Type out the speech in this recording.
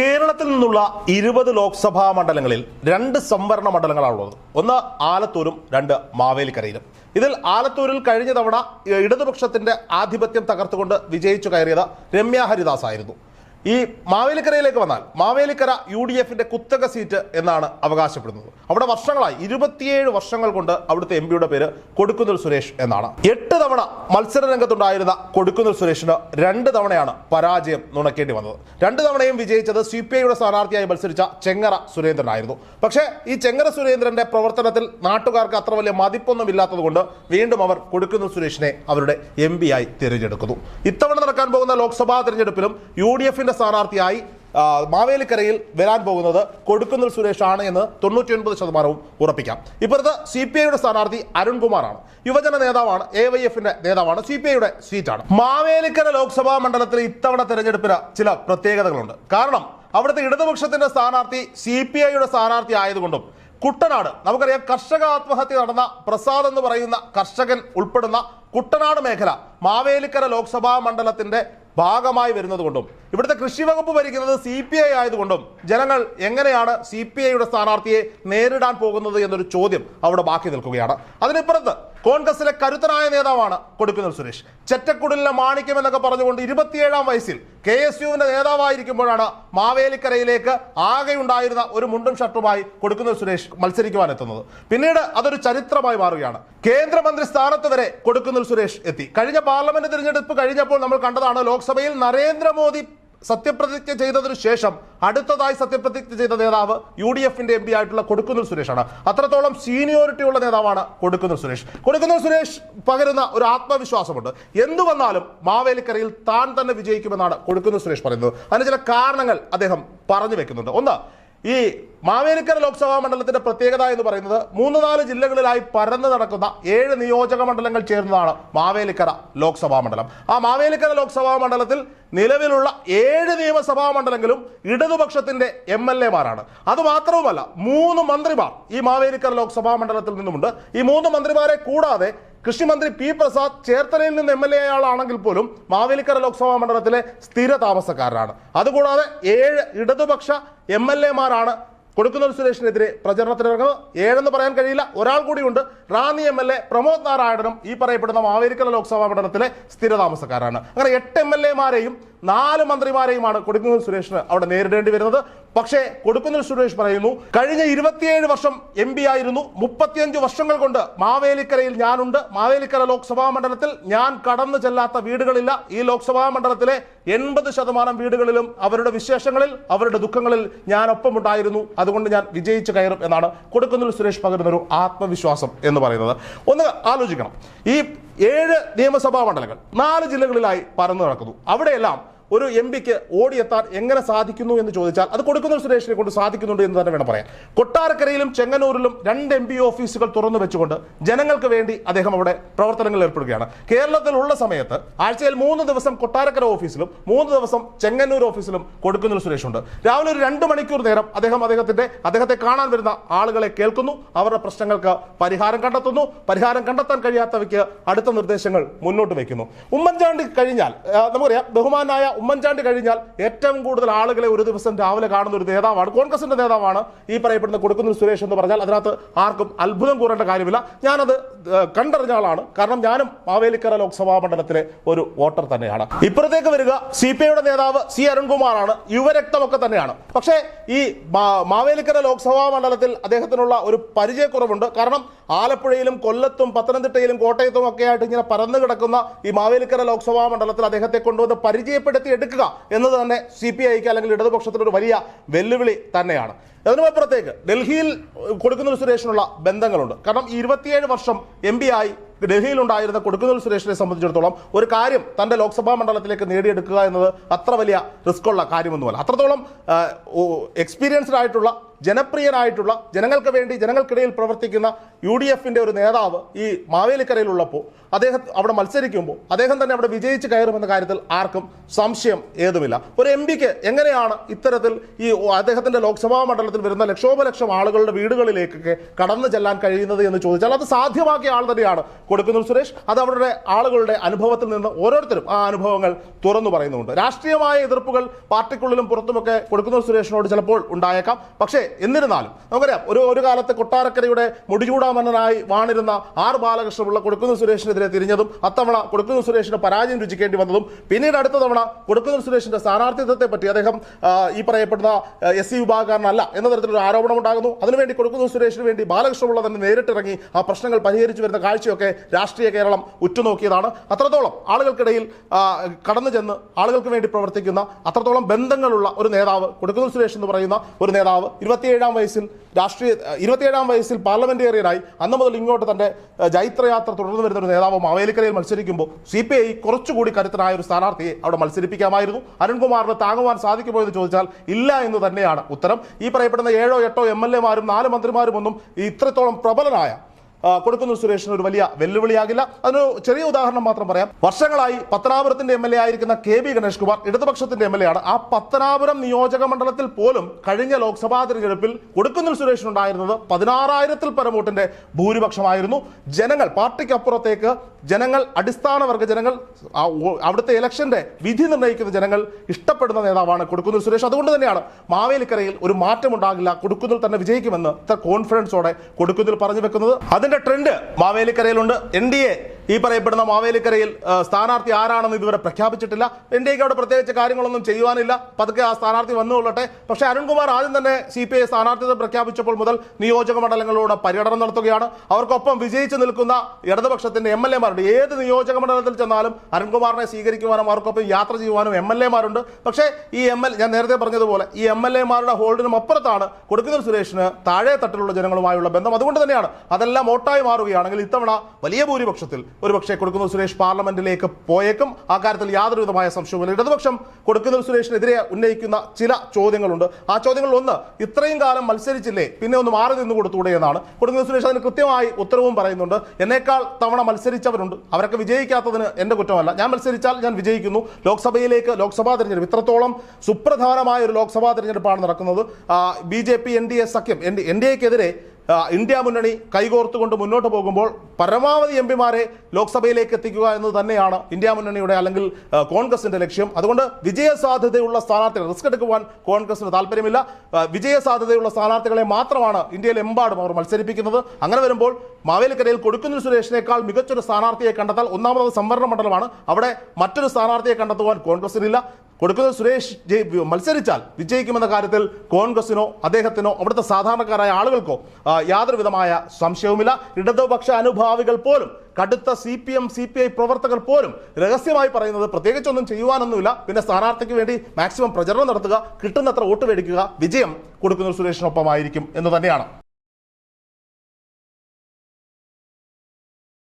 കേരളത്തിൽ നിന്നുള്ള ഇരുപത് ലോക്സഭാ മണ്ഡലങ്ങളിൽ രണ്ട് സംവരണ മണ്ഡലങ്ങളാണുള്ളത്. ഒന്ന് ആലത്തൂരും രണ്ട് മാവേലിക്കരയിലും. ഇതിൽ ആലത്തൂരിൽ കഴിഞ്ഞ തവണ ഇടതുപക്ഷത്തിന്റെ ആധിപത്യം തകർത്തുകൊണ്ട് വിജയിച്ചു കയറിയത് രമ്യ ഹരിദാസ് ആയിരുന്നു ഈ മാവേലിക്കരയിലേക്ക് വന്നാൽ മാവേലിക്കര യു ഡി എഫിന്റെ കുത്തക സീറ്റ് എന്നാണ് അവകാശപ്പെടുന്നത്. അവിടെ വർഷങ്ങളായി ഇരുപത്തിയേഴ് വർഷങ്ങൾ കൊണ്ട് അവിടുത്തെ എം പിയുടെ പേര് കൊടുക്കുന്നിൽ സുരേഷ് എന്നാണ്. എട്ട് തവണ മത്സര രംഗത്തുണ്ടായിരുന്ന കൊടുക്കുന്നിൽ സുരേഷിന് രണ്ട് തവണയാണ് പരാജയം നുണക്കേണ്ടി വന്നത്. രണ്ട് തവണയും വിജയിച്ചത് സി പി ഐയുടെ സ്ഥാനാർത്ഥിയായി മത്സരിച്ച ചെങ്ങറ സുരേന്ദ്രനായിരുന്നു. പക്ഷേ ഈ ചെങ്ങറ സുരേന്ദ്രന്റെ പ്രവർത്തനത്തിൽ നാട്ടുകാർക്ക് അത്ര വലിയ മതിപ്പൊന്നും ഇല്ലാത്തത് കൊണ്ട് വീണ്ടും അവർ കൊടുക്കുന്നിൽ സുരേഷിനെ അവരുടെ എം ആയി തിരഞ്ഞെടുക്കുന്നു. ഇത്തവണ നടക്കാൻ പോകുന്ന ലോക്സഭാ തിരഞ്ഞെടുപ്പിലും യു ഡി എഫിന്റെ സ്ഥാനാർത്ഥിയായി മാവേലിക്കരയിൽ വരാൻ പോകുന്നത് കൊടുക്കുന്നിൽ സുരേഷ് ആണ് എന്ന് തൊണ്ണൂറ്റി ഒൻപത് ശതമാനവും ഉറപ്പിക്കാം. ഇപ്പോഴത്തെ സി പി ഐയുടെ സ്ഥാനാർത്ഥി അരുൺകുമാറാണ്. യുവജന നേതാവാണ് എ വൈ എഫിന്റെ നേതാവാണ് സി പി ഐയുടെ സീറ്റാണ്. മാവേലിക്കര ലോക്സഭാ മണ്ഡലത്തിൽ ഇത്തവണ തെരഞ്ഞെടുപ്പിന് ചില പ്രത്യേകതകളുണ്ട്. കാരണം അവിടുത്തെ ഇടതുപക്ഷത്തിന്റെ സ്ഥാനാർത്ഥി സി പി ഐയുടെ സ്ഥാനാർത്ഥി ആയതുകൊണ്ടും കുട്ടനാട് നമുക്കറിയാം കർഷക ആത്മഹത്യ നടന്ന പ്രസാദ് എന്ന് പറയുന്ന കർഷകൻ ഉൾപ്പെടുന്ന കുട്ടനാട് മേഖല മാവേലിക്കര ലോക്സഭാ മണ്ഡലത്തിന്റെ ഭാഗമായി വരുന്നതുകൊണ്ടും ഇവിടുത്തെ കൃഷി വകുപ്പ് ഭരിക്കുന്നത് സി പി ഐ ആയതുകൊണ്ടും ജനങ്ങൾ എങ്ങനെയാണ് സി പി ഐയുടെ സ്ഥാനാർത്ഥിയെ നേരിടാൻ പോകുന്നത് എന്നൊരു ചോദ്യം അവിടെ ബാക്കി നിൽക്കുകയാണ്. അതിനിപ്പുറത്ത് കോൺഗ്രസിലെ കരുത്തനായ നേതാവാണ് കൊടുക്കുന്നിൽ സുരേഷ്. ചെറ്റക്കുടലിലെ മാണിക്യം എന്നൊക്കെ പറഞ്ഞുകൊണ്ട് ഇരുപത്തിയേഴാം വയസ്സിൽ കെ എസ് യുവിന്റെ നേതാവായിരിക്കുമ്പോഴാണ് മാവേലിക്കരയിലേക്ക് ആകെ ഉണ്ടായിരുന്ന ഒരു മുണ്ടും ഷർട്ടുമായി കൊടുക്കുന്നിൽ സുരേഷ് മത്സരിക്കുവാൻ എത്തുന്നത്. പിന്നീട് അതൊരു ചരിത്രമായി മാറുകയാണ്. കേന്ദ്രമന്ത്രി സ്ഥാനത്ത് വരെ കൊടുക്കുന്നിൽ സുരേഷ് എത്തി. കഴിഞ്ഞ പാർലമെന്റ് തിരഞ്ഞെടുപ്പ് കഴിഞ്ഞപ്പോൾ നമ്മൾ കണ്ടതാണ് ലോക്സഭയിൽ നരേന്ദ്രമോദി സത്യപ്രതിജ്ഞ ചെയ്തതിനു ശേഷം അടുത്തതായി സത്യപ്രതിജ്ഞ ചെയ്ത നേതാവ് യു ഡി എഫിന്റെ എം പി ആയിട്ടുള്ള കൊടുക്കുന്നിൽ സുരേഷാണ്. അത്രത്തോളം സീനിയോറിറ്റി ഉള്ള നേതാവാണ് കൊടുക്കുന്നിൽ സുരേഷ്. കൊടുക്കുന്നിൽ സുരേഷ് പകരുന്ന ഒരു ആത്മവിശ്വാസമുണ്ട്. എന്തു വന്നാലും മാവേലിക്കരയിൽ താൻ തന്നെ വിജയിക്കുമെന്നാണ് കൊടുക്കുന്നിൽ സുരേഷ് പറയുന്നത്. അതിന് ചില കാരണങ്ങൾ അദ്ദേഹം പറഞ്ഞു വെക്കുന്നുണ്ട്. ഒന്ന് ഈ മാവേലിക്കര ലോക്സഭാ മണ്ഡലത്തിന്റെ പ്രത്യേകത എന്ന് പറയുന്നത് മൂന്ന് നാല് ജില്ലകളിലായി പരന്നു നടക്കുന്ന ഏഴ് നിയോജക മണ്ഡലങ്ങൾ ചേർന്നതാണ് മാവേലിക്കര ലോക്സഭാ മണ്ഡലം. ആ മാവേലിക്കര ലോക്സഭാ മണ്ഡലത്തിൽ നിലവിലുള്ള ഏഴ് നിയമസഭാ മണ്ഡലങ്ങളും ഇടതുപക്ഷത്തിന്റെ എം എൽ എമാരാണ്. അത് മാത്രവുമല്ല മൂന്ന് മന്ത്രിമാർ ഈ മാവേലിക്കര ലോക്സഭാ മണ്ഡലത്തിൽ നിന്നുമുണ്ട്. ഈ മൂന്ന് മന്ത്രിമാരെ കൂടാതെ കൃഷിമന്ത്രി പി പ്രസാദ് ചേർത്തലയിൽ നിന്ന് എം എൽ എ ആളാണെങ്കിൽ പോലും മാവേലിക്കര ലോക്സഭാ മണ്ഡലത്തിലെ സ്ഥിര താമസക്കാരനാണ് അതുകൂടാതെ ഏഴ് ഇടതുപക്ഷ എം എൽ എമാരാണ് കൊടുക്കുന്നൂർ സുരേഷിനെതിരെ പ്രചരണത്തിനിറങ്ങുന്നത് ഏഴെന്ന് പറയാൻ കഴിയില്ല. ഒരാൾ കൂടിയുണ്ട്. Ranni M L A Pramod നാരായണനും ഈ പറയപ്പെടുന്ന മാവേലിക്കര ലോക്സഭാ മണ്ഡലത്തിലെ സ്ഥിരതാമസക്കാരാണ്. അങ്ങനെ എട്ട് എം എൽ എമാരെയും നാല് മന്ത്രിമാരെയുമാണ് കൊടുക്കുന്നൂർ സുരേഷിന് അവിടെ നേരിടേണ്ടി വരുന്നത്. പക്ഷേ കൊടുക്കുന്നിൽ സുരേഷ് പറയുന്നു കഴിഞ്ഞ ഇരുപത്തിയേഴ് വർഷം എം പി ആയിരുന്നു. മുപ്പത്തിയഞ്ച് വർഷങ്ങൾ കൊണ്ട് മാവേലിക്കരയിൽ ഞാനുണ്ട്. മാവേലിക്കര ലോക്സഭാ മണ്ഡലത്തിൽ ഞാൻ കടന്നു ചെല്ലാത്ത വീടുകളില്ല. ഈ ലോക്സഭാ മണ്ഡലത്തിലെ എൺപത് ശതമാനം വീടുകളിലും അവരുടെ വിശേഷങ്ങളിൽ അവരുടെ ദുഃഖങ്ങളിൽ ഞാൻ ഒപ്പമുണ്ടായിരുന്നു അതുകൊണ്ട് ഞാൻ വിജയിച്ചു കയറും എന്നാണ് കൊടുക്കുന്നിൽ സുരേഷ് പകരുന്നൊരു ആത്മവിശ്വാസം എന്ന് പറയുന്നത്. ഒന്ന് ആലോചിക്കണം. ഈ ഏഴ് നിയമസഭാ മണ്ഡലങ്ങൾ നാല് ജില്ലകളിലായി പറന്നു നടക്കുന്നു. അവിടെയെല്ലാം ഒരു എം പിക്ക് ഓടിയെത്താൻ എങ്ങനെ സാധിക്കുന്നു എന്ന് ചോദിച്ചാൽ അത് കൊടുക്കുന്ന സുരേഷിനെ കൊണ്ട് സാധിക്കുന്നുണ്ട് എന്ന് തന്നെ വേണം പറയാൻ. കൊട്ടാരക്കരയിലും ചെങ്ങന്നൂരിലും രണ്ട് എം പി ഓഫീസുകൾ തുറന്നു വെച്ചുകൊണ്ട് ജനങ്ങൾക്ക് വേണ്ടി അദ്ദേഹം അവിടെ പ്രവർത്തനങ്ങളിൽ ഏർപ്പെടുകയാണ്. കേരളത്തിലുള്ള സമയത്ത് ആഴ്ചയിൽ മൂന്ന് ദിവസം കൊട്ടാരക്കര ഓഫീസിലും മൂന്ന് ദിവസം ചെങ്ങന്നൂർ ഓഫീസിലും കൊടുക്കുന്ന സുരേഷ് ഉണ്ട് രാവിലെ ഒരു രണ്ട് മണിക്കൂർ നേരം അദ്ദേഹം അദ്ദേഹത്തിന്റെ അദ്ദേഹത്തെ കാണാൻ വരുന്ന ആളുകളെ കേൾക്കുന്നു. അവരുടെ പ്രശ്നങ്ങൾക്ക് പരിഹാരം കണ്ടെത്തുന്നു. പരിഹാരം കണ്ടെത്താൻ കഴിയാത്തവയ്ക്ക് അടുത്ത നിർദ്ദേശങ്ങൾ മുന്നോട്ട് വയ്ക്കുന്നു. ഉമ്മൻചാണ്ടി കഴിഞ്ഞാൽ നമുക്കറിയാം ബഹുമാനായ ഉമ്മൻചാണ്ടി കഴിഞ്ഞാൽ ഏറ്റവും കൂടുതൽ ആളുകളെ ഒരു ദിവസം രാവിലെ കാണുന്ന ഒരു നേതാവാണ്. കോൺഗ്രസിന്റെ നേതാവാണ് ഈ പറയപ്പെടുന്ന കൊടുക്കുന്ന സുരേഷ് എന്ന് പറഞ്ഞാൽ. അതിനകത്ത് ആർക്കും അത്ഭുതം കൂറേണ്ട കാര്യമില്ല. ഞാനത് കണ്ടറിഞ്ഞ ആളാണ്. കാരണം ഞാനും മാവേലിക്കര ലോക്സഭാ മണ്ഡലത്തിലെ ഒരു വോട്ടർ തന്നെയാണ്. ഇപ്പുറത്തേക്ക് വരിക സി പി ഐയുടെ നേതാവ് സി അരുൺകുമാറാണ്. യുവരക്തമൊക്കെ തന്നെയാണ്. പക്ഷേ ഈ മാവേലിക്കര ലോക്സഭാ മണ്ഡലത്തിൽ അദ്ദേഹത്തിനുള്ള ഒരു പരിചയക്കുറവുണ്ട്. കാരണം ആലപ്പുഴയിലും കൊല്ലത്തും പത്തനംതിട്ടയിലും കോട്ടയത്തും ഒക്കെ ആയിട്ട് ഇങ്ങനെ പരന്നു കിടക്കുന്ന ഈ മാവേലിക്കര ലോക്സഭാ മണ്ഡലത്തിൽ അദ്ദേഹത്തെ കൊണ്ടുവന്ന് പരിചയപ്പെടുത്തി എടുക്കുക എന്നത് തന്നെ സി പി ഐക്ക് അല്ലെങ്കിൽ ഇടതുപക്ഷത്തിനൊരു വലിയ വെല്ലുവിളി തന്നെയാണ്. അതിനുമപ്പുറത്തേക്ക് ഡൽഹിയിൽ കൊടുക്കുന്ന സുരേഷിനുള്ള ബന്ധങ്ങളുണ്ട്. കാരണം ഇരുപത്തിയേഴ് വർഷം എം പി ആയി ഡൽഹിയിലുണ്ടായിരുന്ന കൊടുക്കുന്നിൽ സുരേഷിനെ സംബന്ധിച്ചിടത്തോളം ഒരു കാര്യം തന്റെ ലോക്സഭാ മണ്ഡലത്തിലേക്ക് നേടിയെടുക്കുക എന്നത് അത്ര വലിയ റിസ്ക്കുള്ള കാര്യമൊന്നുമല്ല. അത്രത്തോളം എക്സ്പീരിയൻസ്ഡ് ആയിട്ടുള്ള ജനപ്രിയനായിട്ടുള്ള ജനങ്ങൾക്ക് വേണ്ടി ജനങ്ങൾക്കിടയിൽ പ്രവർത്തിക്കുന്ന യു ഡി എഫിന്റെ ഒരു നേതാവ് ഈ മാവേലിക്കരയിലുള്ളപ്പോൾ അദ്ദേഹം അവിടെ മത്സരിക്കുമ്പോൾ അദ്ദേഹം തന്നെ അവിടെ വിജയിച്ച് കയറുമെന്ന കാര്യത്തിൽ ആർക്കും സംശയം ഏതുമില്ല. ഒരു എം പിക്ക് എങ്ങനെയാണ് ഇത്തരത്തിൽ ഈ അദ്ദേഹത്തിന്റെ ലോക്സഭാ മണ്ഡലത്തിൽ വരുന്ന ലക്ഷോപലക്ഷം ആളുകളുടെ വീടുകളിലേക്കൊക്കെ കടന്നു ചെല്ലാൻ കഴിയുന്നത് എന്ന് ചോദിച്ചാൽ അത് സാധ്യമാക്കിയ ആൾ തന്നെയാണ് കൊടുക്കുന്നത് സുരേഷ്. അത് അവരുടെ ആളുകളുടെ അനുഭവത്തിൽ നിന്ന് ഓരോരുത്തരും ആ അനുഭവങ്ങൾ തുറന്നു പറയുന്നുണ്ട് രാഷ്ട്രീയമായ എതിർപ്പുകൾ പാർട്ടിക്കുള്ളിലും പുറത്തുമൊക്കെ കൊടുക്കുന്ന സുരേഷിനോട് ചിലപ്പോൾ ഉണ്ടായേക്കാം. പക്ഷേ എന്നിരുന്നാലും നമുക്കറിയാം ഒരു ഒരു കാലത്ത് കൊട്ടാരക്കരയുടെ മുടിചൂടാമന്നനായി വാണിരുന്ന ആർ ബാലകൃഷ്ണപിള്ള കൊടുക്കുന്ന സുരേഷിനെതിരെ തിരിഞ്ഞതും അത്തവണ കൊടുക്കുന്ന സുരേഷിന് പരാജയം രുചിക്കേണ്ടി വന്നതും പിന്നീട് അടുത്ത തവണ കൊടുക്കുന്ന സുരേഷിന്റെ സ്ഥാനാർത്ഥിത്വത്തെ പറ്റി അദ്ദേഹം ഈ പറയപ്പെടുന്ന എസ് സി വിഭാഗക്കാരനല്ല എന്ന തരത്തിലൊരു ആരോപണം ഉണ്ടാകുന്നു അതിനുവേണ്ടി കൊടുക്കുന്ന സുരേഷിന് വേണ്ടി ബാലകൃഷ്ണപിള്ള തന്നെ നേരിട്ടിറങ്ങി ആ പ്രശ്നങ്ങൾ പരിഹരിച്ചു വരുന്ന കാഴ്ചയൊക്കെ രാഷ്ട്രീയ കേരളം ഉറ്റുനോക്കിയതാണ്. അത്രത്തോളം ആളുകൾക്കിടയിൽ കടന്നു ചെന്ന് ആളുകൾക്ക് വേണ്ടി പ്രവർത്തിക്കുന്ന അത്രത്തോളം ബന്ധങ്ങളുള്ള ഒരു നേതാവ് കൊടുക്കുന്ന സുരേഷ് എന്ന് പറയുന്ന ഒരു നേതാവ് ഇരുപത്തിയേഴാം വയസ്സിൽ രാഷ്ട്രീയ ഇരുപത്തിയേഴാം വയസ്സിൽ പാർലമെന്റേറിയനായി അന്ന് മുതൽ ഇങ്ങോട്ട് തന്റെ ജൈത്രയാത്ര തുടർന്നു വരുന്ന ഒരു നേതാവ് മാവേലിക്കരയിൽ മത്സരിക്കുമ്പോൾ സി പി ഐ കുറച്ചുകൂടി കരുത്തനായ ഒരു സ്ഥാനാർത്ഥിയെ അവിടെ മത്സരിപ്പിക്കാമായിരുന്നു. അരുൺകുമാറിന് താങ്ങുവാൻ സാധിക്കുമോ എന്ന് ചോദിച്ചാൽ ഇല്ല എന്ന് തന്നെയാണ് ഉത്തരം. ഈ പറയപ്പെടുന്ന ഏഴോ എട്ടോ എം എൽ എമാരും നാല് മന്ത്രിമാരും ഒന്നും ഇത്രത്തോളം പ്രബലനായ കൊടുക്കുന്ന സുരേഷിന് ഒരു വലിയ വെല്ലുവിളിയാകില്ല. അതിന് ചെറിയ ഉദാഹരണം മാത്രം പറയാം. വർഷങ്ങളായി പത്തനാപുരത്തിന്റെ എം എൽ എ ആയിരിക്കുന്ന കെ ബി ഗണേഷ് കുമാർ ഇടതുപക്ഷത്തിന്റെ എം എൽ എ ആണ്. ആ പത്തനാപുരം നിയോജക മണ്ഡലത്തിൽ പോലും കഴിഞ്ഞ ലോക്സഭാ തിരഞ്ഞെടുപ്പിൽ കൊടുക്കുന്നിൽ സുരേഷിനുണ്ടായിരുന്നത് പതിനാറായിരത്തിൽ പരം വോട്ടിന്റെ ഭൂരിപക്ഷമായിരുന്നു. ജനങ്ങൾ പാർട്ടിക്കപ്പുറത്തേക്ക് ജനങ്ങൾ അടിസ്ഥാന വർഗ ജനങ്ങൾ അവിടുത്തെ ഇലക്ഷന്റെ വിധി നിർണയിക്കുന്ന ജനങ്ങൾ ഇഷ്ടപ്പെടുന്ന നേതാവാണ് കൊടുക്കുന്നിൽ സുരേഷ്. അതുകൊണ്ട് തന്നെയാണ് മാവേലിക്കരയിൽ ഒരു മാറ്റമുണ്ടാകില്ല. കൊടുക്കുന്നിൽ തന്നെ വിജയിക്കുമെന്ന് കോൺഫിഡൻസോടെ കൊടുക്കുന്നിൽ പറഞ്ഞു വെക്കുന്നത്. അതിന്റെ ട്രെൻഡ് മാവേലിക്കരയിലുണ്ട്. എൻ ഡി എ ഈ പറയപ്പെടുന്ന മാവേലിക്കരയിൽ സ്ഥാനാർത്ഥി ആരാണെന്ന് ഇതുവരെ പ്രഖ്യാപിച്ചിട്ടില്ല. എക്ക് അവിടെ പ്രത്യേകിച്ച് കാര്യങ്ങളൊന്നും ചെയ്യുവാനില്ല. പതുക്കെ ആ സ്ഥാനാർത്ഥി വന്നുകൊള്ളട്ടെ. പക്ഷേ അരുൺകുമാർ ആദ്യം തന്നെ സി പി ഐ സ്ഥാനാർത്ഥിത്വം പ്രഖ്യാപിച്ചപ്പോൾ മുതൽ നിയോജക മണ്ഡലങ്ങളിലൂടെ പര്യടനം നടത്തുകയാണ്. അവർക്കൊപ്പം വിജയിച്ചു നിൽക്കുന്ന ഇടതുപക്ഷത്തിന്റെ എം എൽ എമാരുണ്ട്. ഏത് നിയോജക മണ്ഡലത്തിൽ ചെന്നാലും അരുൺകുമാറിനെ സ്വീകരിക്കുവാനും അവർക്കൊപ്പം യാത്ര ചെയ്യുവാനും എം എൽ എമാരുണ്ട് പക്ഷേ ഈ എം എൽ ഞാൻ നേരത്തെ പറഞ്ഞതുപോലെ ഈ എം എൽ എമാരുടെ ഹോൾഡിനും അപ്പുറത്താണ് കൊടുക്കുന്ന സുരേഷിന് താഴെ തട്ടിലുള്ള ജനങ്ങളുമായുള്ള ബന്ധം. അതുകൊണ്ട് തന്നെയാണ് അതെല്ലാം വോട്ടായി മാറുകയാണെങ്കിൽ ഇത്തവണ വലിയ ഭൂരിപക്ഷത്തിൽ ഒരുപക്ഷെ കൊടുക്കുന്ന സുരേഷ് പാർലമെന്റിലേക്ക് പോയേക്കും. ആ കാര്യത്തിൽ യാതൊരു സംശയവുമില്ല. ഇടതുപക്ഷം കൊടുക്കുന്ന സുരേഷിനെതിരെ ഉന്നയിക്കുന്ന ചില ചോദ്യങ്ങളുണ്ട്. ആ ചോദ്യങ്ങളിൽ ഒന്ന് ഇത്രയും കാലം മത്സരിച്ചില്ലേ? പിന്നെ ഒന്ന് മാറി നിന്ന് കൊടുത്തൂടെ എന്നാണ്. കൊടുക്കുന്ന സുരേഷ് അതിന് കൃത്യമായി ഉത്തരവും പറയുന്നുണ്ട്. എന്നേക്കാൾ തവണ മത്സരിച്ചവരുണ്ട്. അവരൊക്കെ വിജയിക്കാത്തതിന് എന്റെ കുറ്റമല്ല. ഞാൻ മത്സരിച്ചാൽ ഞാൻ വിജയിക്കുന്നു. ലോക്സഭയിലേക്ക് ലോക്സഭാ തെരഞ്ഞെടുപ്പ്. ഇത്രത്തോളം സുപ്രധാനമായ ഒരു ലോക്സഭാ തെരഞ്ഞെടുപ്പാണ് നടക്കുന്നത്. B J P N D A സഖ്യം എൻ ഡി എൻ ഡി എക്കെതിരെ ഇന്ത്യ മുന്നണി കൈകോർത്തുകൊണ്ട് മുന്നോട്ട് പോകുമ്പോൾ പരമാവധി എം പിമാരെ ലോക്സഭയിലേക്ക് എത്തിക്കുക എന്ന് തന്നെയാണ് ഇന്ത്യ മുന്നണിയുടെ അല്ലെങ്കിൽ കോൺഗ്രസിന്റെ ലക്ഷ്യം. അതുകൊണ്ട് വിജയസാധ്യതയുള്ള സ്ഥാനാർത്ഥികൾ റിസ്ക് എടുക്കുവാൻ കോൺഗ്രസിന് താല്പര്യമില്ല. വിജയസാധ്യതയുള്ള സ്ഥാനാർത്ഥികളെ മാത്രമാണ് ഇന്ത്യയിലെമ്പാടും അവർ മത്സരിപ്പിക്കുന്നത്. അങ്ങനെ വരുമ്പോൾ മാവേലിക്കരയിൽ കൊടുക്കുന്ന സുരേഷിനേക്കാൾ മികച്ചൊരു സ്ഥാനാർത്ഥിയെ കണ്ടെത്താൽ ഒന്നാമത് സംവരണ മണ്ഡലമാണ്. അവിടെ മറ്റൊരു സ്ഥാനാർത്ഥിയെ കണ്ടെത്തുവാൻ കോൺഗ്രസിനില്ല. കൊടുക്കുന്ന സുരേഷ് മത്സരിച്ചാൽ വിജയിക്കുമെന്ന കാര്യത്തിൽ കോൺഗ്രസിനോ അദ്ദേഹത്തിനോ അവിടുത്തെ സാധാരണക്കാരായ ആളുകൾക്കോ ആ, യാതൊരു വിധമായ സംശയവുമില്ല. ഇടതുപക്ഷ അനുഭാവികൾ പോലും കടുത്ത C P M C P I പ്രവർത്തകർ പോലും രഹസ്യമായി പറയുന്നത് പ്രത്യേകിച്ചൊന്നും ചെയ്യുവാനൊന്നുമില്ല. പിന്നെ സ്ഥാനാർത്ഥിക്ക് വേണ്ടി മാക്സിമം പ്രചരണം നടത്തുക കിട്ടുന്നത്ര വോട്ട് മേടിക്കുക വിജയം കൊടുക്കുന്ന സുരേഷിനൊപ്പമായിരിക്കും എന്ന് തന്നെയാണ്.